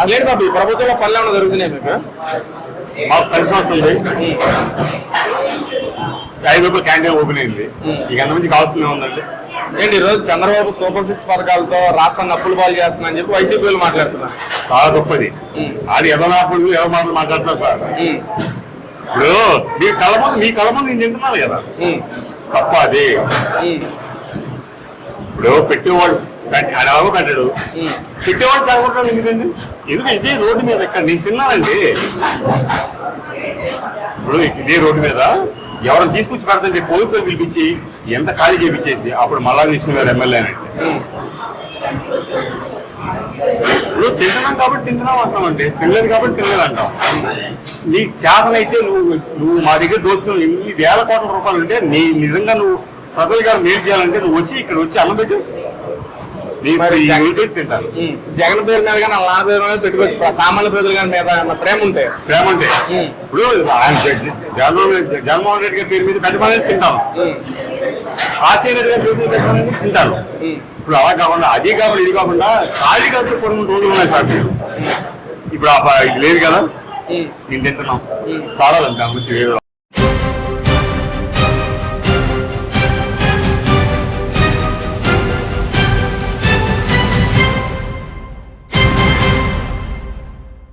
అదేంటి బాబు ప్రభుత్వంలో పనులు ఏమైనా జరుగుతున్నాయి మీకు? మాకు కలిసి వస్తుంది ఐదు రూపాయల క్యాంటీన్ ఓపెన్ అయింది. ఇక అంత నుంచి కావాల్సింది ఉందండి ఏంటి ఈ రోజు చంద్రబాబు సూపర్ సిక్స్ పథకాలతో రాష్ట్రాన్ని అప్పులు పాలు చేస్తున్నా అని చెప్పి వైసీపీ వాళ్ళు మాట్లాడుతున్నారు. చాలా గొప్పది. అది ఎవరు మాటలు ఎవరు మాటలు మాట్లాడతారు సార్? ఇప్పుడు మీ కళ ముందు మీ కళ ముందు నేను తింటున్నాను కదా. తప్ప అది. ఇప్పుడు పెట్టేవాడు కట్టాడు. పెట్టేవాడు చదవడం ఎందుకండి ఎందుకు ఇదే రోడ్డు మీద ఎక్కడ? నేను తిన్నానండి. ఇప్పుడు ఇదే రోడ్డు మీద ఎవరైనా తీసుకొచ్చి పెడతంటే పోలీసులు పిలిపించి ఎంత ఖాళీ చేపించేసి అప్పుడు మళ్ళా తీసుకునే గారు ఎమ్మెల్యే అంటే ఇప్పుడు తింటున్నాం కాబట్టి తింటున్నాం అంటాం అంటే తినలేదు కాబట్టి తినలేదు అంటాం. నీకు చేతనైతే నువ్వు నువ్వు మా దగ్గర దోచుకుని ఎన్ని వేల కోట్ల రూపాయలు ఉంటే నీ నిజంగా నువ్వు ప్రజల గారు మేలు చేయాలంటే నువ్వు వచ్చి ఇక్కడ వచ్చి అన్నం పెట్టు. నీ. జగన్ పేరు మీద కానీ వాళ్ళ నాన్న పేరు మీద పెట్టుకోవచ్చు సామాన్య ప్రజల గారి మీద ప్రేమ ఉంటే? ప్రేమ ఉమ్. ఇప్పుడు ఆయన జగన్మోహన్ జగన్మోహన్ రెడ్డి గారి పేరు మీద పెట్టమనేది ఉమ్, ఆశయ రెడ్డి గారి పేరు మీద పెట్టమనేది ఉమ్. ఇప్పుడు అలా కాకుండా అది కాకుండా ఇది కాకుండా ఖాళీ కట్టు కొన్ని రోజులు ఉన్నాయి సార్ మీరు. ఇప్పుడు లేదు కదా. నేను తింటున్నాం. చాలా దాని గురించి వేరే